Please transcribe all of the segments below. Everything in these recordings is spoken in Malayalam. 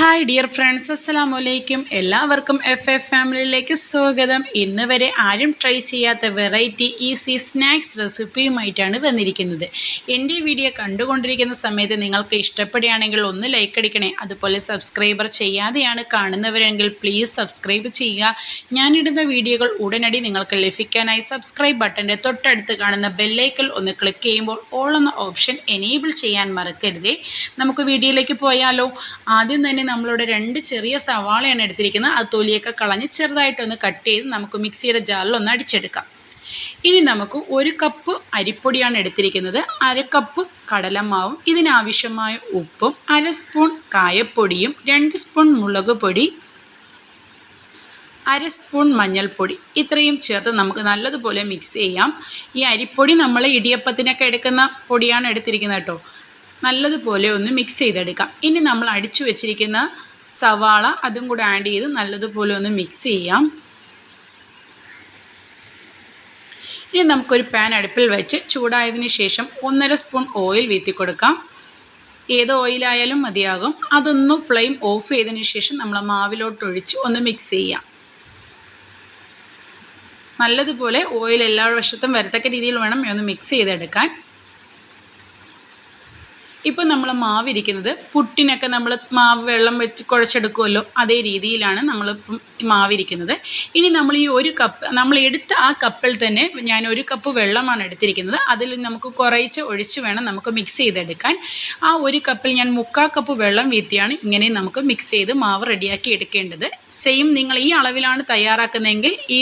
ഹായ് ഡിയർ ഫ്രണ്ട്സ് അസ്സലാമു വലൈക്കും എല്ലാവർക്കും എഫ് എഫ് ഫാമിലിയിലേക്ക് സ്വാഗതം. ഇന്ന് വരെ ആരും ട്രൈ ചെയ്യാത്ത വെറൈറ്റി ഈസി സ്നാക്സ് റെസിപ്പിയുമായിട്ടാണ് വന്നിരിക്കുന്നത്. എന്റെ വീഡിയോ കണ്ടുകൊണ്ടിരിക്കുന്ന സമയത്ത് നിങ്ങൾക്ക് ഇഷ്ടപ്പെടുകയാണെങ്കിൽ ഒന്ന് ലൈക്ക് അടിക്കണേ. അതുപോലെ സബ്സ്ക്രൈബർ ചെയ്യാതെയാണ് കാണുന്നവരെങ്കിൽ പ്ലീസ് സബ്സ്ക്രൈബ് ചെയ്യുക. ഞാനിടുന്ന വീഡിയോകൾ ഉടനടി നിങ്ങൾക്ക് ലഭിക്കാനായി സബ്സ്ക്രൈബ് ബട്ടന്റെ തൊട്ടടുത്ത് കാണുന്ന ബെല്ലൈക്കൽ ഒന്ന് ക്ലിക്ക് ചെയ്യുമ്പോൾ ഓൾ എന്ന ഓപ്ഷൻ എനേബിൾ ചെയ്യാൻ മറക്കരുതേ. നമുക്ക് വീഡിയോയിലേക്ക് പോയാലോ. ആദ്യം തന്നെ നമ്മളിവിടെ രണ്ട് ചെറിയ സവാളയാണ് എടുത്തിരിക്കുന്നത്. അത് തൊലിയൊക്കെ കളഞ്ഞ് ചെറുതായിട്ടൊന്ന് കട്ട് ചെയ്ത് നമുക്ക് മിക്സിയുടെ ജാറിൽ ഒന്ന് അടിച്ചെടുക്കാം. ഇനി നമുക്ക് ഒരു കപ്പ് അരിപ്പൊടിയാണ് എടുത്തിരിക്കുന്നത്. അര കപ്പ് കടലമാവും ഇതിനാവശ്യമായ ഉപ്പും അര സ്പൂൺ കായപ്പൊടിയും രണ്ട് സ്പൂൺ മുളക് പൊടി അര സ്പൂൺ മഞ്ഞൾപ്പൊടി. ഇത്രയും ചേർത്ത് നമുക്ക് നല്ലതുപോലെ മിക്സ് ചെയ്യാം. ഈ അരിപ്പൊടി നമ്മൾ ഇടിയപ്പത്തിനൊക്കെ എടുക്കുന്ന പൊടിയാണ് എടുത്തിരിക്കുന്നത് കേട്ടോ. നല്ലതുപോലെ ഒന്ന് മിക്സ് ചെയ്തെടുക്കാം. ഇനി നമ്മൾ അടിച്ചു വെച്ചിരിക്കുന്ന സവാള അതും കൂടെ ആഡ് ചെയ്ത് നല്ലതുപോലെ ഒന്ന് മിക്സ് ചെയ്യാം. ഇനി നമുക്കൊരു പാൻ അടുപ്പിൽ വെച്ച് ചൂടായതിന് ശേഷം ഒന്നര സ്പൂൺ ഓയിൽ വീത്തി കൊടുക്കാം. ഏത് ഓയിലായാലും മതിയാകും. അതൊന്ന് ഫ്ലെയിം ഓഫ് ചെയ്തതിന് ശേഷം നമ്മൾ മാവിലോട്ട് ഒഴിച്ച് ഒന്ന് മിക്സ് ചെയ്യാം. നല്ലതുപോലെ ഓയിൽ എല്ലാ വശത്തും വരത്തക്ക രീതിയിൽ വേണം ഒന്ന് മിക്സ് ചെയ്തെടുക്കാൻ. ഇപ്പോൾ നമ്മൾ മാവ് ഇരിക്കുന്നത് പുട്ടിനൊക്കെ നമ്മൾ മാവ് വെള്ളം വെച്ച് കുഴച്ചെടുക്കുമല്ലോ അതേ രീതിയിലാണ് നമ്മളിപ്പം മാവ് ഇരിക്കുന്നത് ഇനി നമ്മൾ ഈ ഒരു കപ്പ് നമ്മൾ എടുത്ത ആ കപ്പിൽ തന്നെ ഞാൻ ഒരു കപ്പ് വെള്ളമാണ് എടുത്തിരിക്കുന്നത്. അതിൽ നമുക്ക് കുറേച്ച് ഒഴിച്ച് വേണം നമുക്ക് മിക്സ് ചെയ്തെടുക്കാൻ. ആ ഒരു കപ്പിൽ ഞാൻ മുക്കാൽ കപ്പ് വെള്ളം വീത്തിയാണ് ഇങ്ങനെ നമുക്ക് മിക്സ് ചെയ്ത് മാവ് റെഡിയാക്കി എടുക്കേണ്ടത്. സെയിം നിങ്ങൾ ഈ അളവിലാണ് തയ്യാറാക്കുന്നതെങ്കിൽ ഈ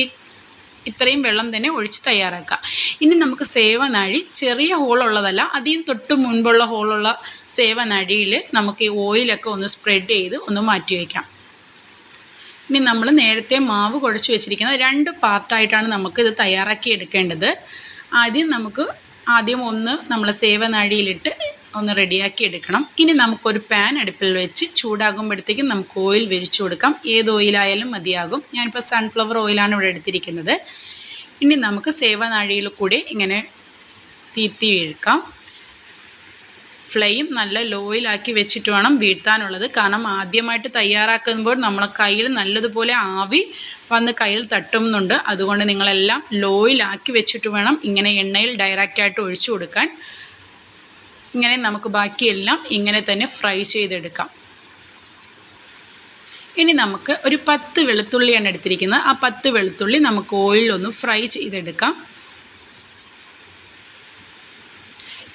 ഇത്രയും വെള്ളം തന്നെ ഒഴിച്ച് തയ്യാറാക്കുക. ഇനി നമുക്ക് സേവനാഴി ചെറിയ ഹോളുള്ളതല്ല അധികം തൊട്ട് മുൻപുള്ള ഹോളുള്ള സേവനാഴിയിൽ നമുക്ക് ഈ ഓയിലൊക്കെ ഒന്ന് സ്പ്രെഡ് ചെയ്ത് ഒന്ന് മാറ്റി വയ്ക്കാം. ഇനി നമ്മൾ നേരത്തെ മാവ് കുഴച്ച് വെച്ചിരിക്കുന്ന രണ്ട് പാർട്ടായിട്ടാണ് നമുക്ക് ഇത് തയ്യാറാക്കി എടുക്കേണ്ടത്. ആദ്യം നമുക്ക് ആദ്യം ഒന്ന് നമ്മൾ സേവനാഴിയിലിട്ട് ഒന്ന് റെഡിയാക്കി എടുക്കണം. ഇനി നമുക്കൊരു പാൻ അടുപ്പിൽ വെച്ച് ചൂടാകുമ്പോഴത്തേക്കും നമുക്ക് ഓയിൽ വിരിച്ചു കൊടുക്കാം. ഏത് ഓയിലായാലും മതിയാകും. ഞാനിപ്പോൾ സൺഫ്ലവർ ഓയിലാണ് ഇവിടെ എടുത്തിരിക്കുന്നത്. ഇനി നമുക്ക് സേവനാഴിയിൽ കൂടി ഇങ്ങനെ തീത്തി വീഴ്ക്കാം. ഫ്ലെയിം നല്ല ലോയിലാക്കി വെച്ചിട്ട് വേണം വീഴ്ത്താനുള്ളത്. കാരണം ആദ്യമായിട്ട് തയ്യാറാക്കുമ്പോൾ നമ്മളെ കയ്യിൽ നല്ലതുപോലെ ആവി വന്ന് കയ്യിൽ തട്ടുന്നുണ്ട്. അതുകൊണ്ട് നിങ്ങളെല്ലാം ലോയിലാക്കി വെച്ചിട്ട് വേണം ഇങ്ങനെ എണ്ണയിൽ ഡയറക്റ്റായിട്ട് ഒഴിച്ചു കൊടുക്കാൻ. ഇങ്ങനെ നമുക്ക് ബാക്കിയെല്ലാം ഇങ്ങനെ തന്നെ ഫ്രൈ ചെയ്തെടുക്കാം. ഇനി നമുക്ക് ഒരു പത്ത് വെളുത്തുള്ളിയാണ് എടുത്തിരിക്കുന്നത്. ആ പത്ത് വെളുത്തുള്ളി നമുക്ക് ഓയിലൊന്ന് ഫ്രൈ ചെയ്തെടുക്കാം.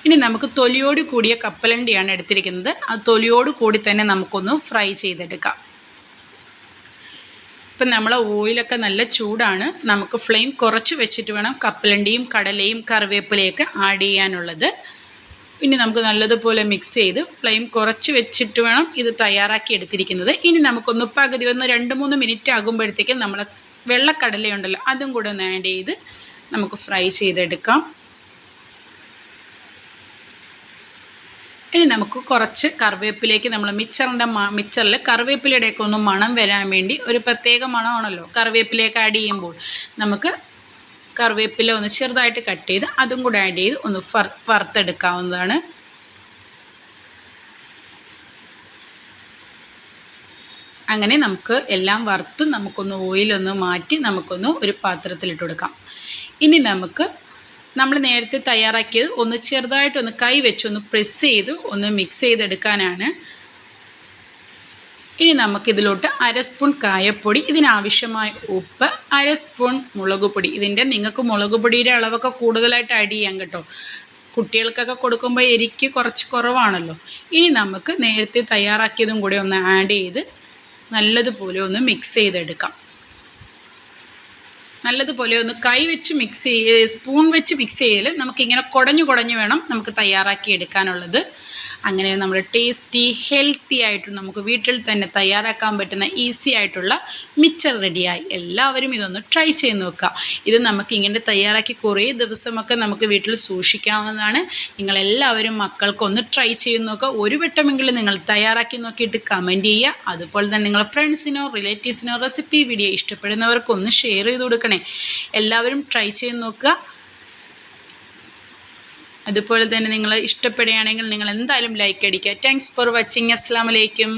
ഇനി നമുക്ക് തൊലിയോട് കൂടിയ കപ്പലണ്ടിയാണ് എടുത്തിരിക്കുന്നത്. ആ തൊലിയോട് കൂടി തന്നെ നമുക്കൊന്ന് ഫ്രൈ ചെയ്തെടുക്കാം. ഇപ്പം നമ്മളെ ഓയിലൊക്കെ നല്ല ചൂടാണ്. നമുക്ക് ഫ്ലെയിം കുറച്ച് വെച്ചിട്ട് വേണം കപ്പലണ്ടിയും കടലയും കറിവേപ്പിലയൊക്കെ ആഡ് ചെയ്യാനുള്ളത്. ഇനി നമുക്ക് നല്ലതുപോലെ മിക്സ് ചെയ്ത് ഫ്ലെയിം കുറച്ച് വെച്ചിട്ട് വേണം ഇത് തയ്യാറാക്കി എടുത്തിരിക്കുന്നത്. ഇനി നമുക്കൊന്ന് പകുതി ഒന്ന് രണ്ട് മൂന്ന് മിനിറ്റ് ആകുമ്പോഴത്തേക്കും നമ്മൾ വെള്ളക്കടലയുണ്ടല്ലോ അതും കൂടെ ഒന്ന് ആഡ് ചെയ്ത് നമുക്ക് ഫ്രൈ ചെയ്തെടുക്കാം. ഇനി നമുക്ക് കുറച്ച് കറിവേപ്പിലേക്ക് നമ്മൾ മിച്ചറിന്റെ മിച്ചറിൽ കറിവേപ്പിലയുടെയൊക്കെ ഒന്ന് മണം വരാൻ വേണ്ടി ഒരു പ്രത്യേക മണമാണല്ലോ. കറിവേപ്പിലേക്ക് ആഡ് ചെയ്യുമ്പോൾ നമുക്ക് കറിവേപ്പില ഒന്ന് ചെറുതായിട്ട് കട്ട് ചെയ്ത് അതും കൂടെ ആഡ് ചെയ്ത് ഒന്ന് വറുത്തെടുക്കാവുന്നതാണ്. അങ്ങനെ നമുക്ക് എല്ലാം വറുത്ത് നമുക്കൊന്ന് ഓയിലൊന്ന് മാറ്റി നമുക്കൊന്ന് ഒരു പാത്രത്തിലിട്ട് കൊടുക്കാം. ഇനി നമുക്ക് നമ്മൾ നേരത്തെ തയ്യാറാക്കിയത് ഒന്ന് ചെറുതായിട്ടൊന്ന് കൈ വെച്ചൊന്ന് പ്രസ് ചെയ്ത് ഒന്ന് മിക്സ് ചെയ്തെടുക്കാനാണ് ഇനി നമുക്കിതിലോട്ട് അര സ്പൂൺ കായപ്പൊടി ഇതിനാവശ്യമായ ഉപ്പ് അര സ്പൂൺ മുളക് പൊടി ഇതിന്റെ നിങ്ങൾക്ക് മുളക് പൊടിയുടെ അളവൊക്കെ കൂടുതലായിട്ട് ആഡ് ചെയ്യാം കേട്ടോ. കുട്ടികൾക്കൊക്കെ കൊടുക്കുമ്പോൾ എരിക്ക് കുറച്ച് കുറവാണല്ലോ. ഇനി നമുക്ക് നേരത്തെ തയ്യാറാക്കിയതും കൂടി ഒന്ന് ആഡ് ചെയ്ത് നല്ലതുപോലെ ഒന്ന് മിക്സ് ചെയ്തെടുക്കാം. നല്ലതുപോലെ ഒന്ന് കൈ വെച്ച് മിക്സ് ചെയ്ത് സ്പൂൺ വെച്ച് മിക്സ് ചെയ്യൽ നമുക്കിങ്ങനെ കുടഞ്ഞു കുടഞ്ഞു വേണം നമുക്ക് തയ്യാറാക്കി എടുക്കാനുള്ളത്. അങ്ങനെ നമ്മൾ ടേസ്റ്റി ഹെൽത്തി ആയിട്ട് നമുക്ക് വീട്ടിൽ തന്നെ തയ്യാറാക്കാൻ പറ്റുന്ന ഈസി ആയിട്ടുള്ള മിച്ചർ റെഡിയായി എല്ലാവരും ഇതൊന്ന് ട്രൈ ചെയ്ത് നോക്കുക. ഇത് നമുക്ക് ഇങ്ങനെ തയ്യാറാക്കി കുറേ ദിവസമൊക്കെ നമുക്ക് വീട്ടിൽ സൂക്ഷിക്കാവുന്നതാണ്. നിങ്ങളെല്ലാവരും മക്കൾക്കൊന്ന് ട്രൈ ചെയ്ത് നോക്കുക. ഒരു വട്ടമെങ്കിലും നിങ്ങൾ തയ്യാറാക്കി നോക്കിയിട്ട് കമന്റ് ചെയ്യുക. അതുപോലെ തന്നെ നിങ്ങളുടെ ഫ്രണ്ട്സിനോ റിലേറ്റീവ്സിനോ റെസിപ്പി വീഡിയോ ഇഷ്ടപ്പെടുന്നവർക്കൊന്ന് ഷെയർ ചെയ്ത് കൊടുക്കണേ. എല്ലാവരും ട്രൈ ചെയ്ത് നോക്കുക. അതുപോലെ തന്നെ നിങ്ങൾ ഇഷ്ടപ്പെടുകയാണെങ്കിൽ നിങ്ങൾ എന്തായാലും ലൈക്ക് അടിക്കുക. താങ്ക്സ് ഫോർ വാച്ചിങ് അസ്സാം വലൈക്കും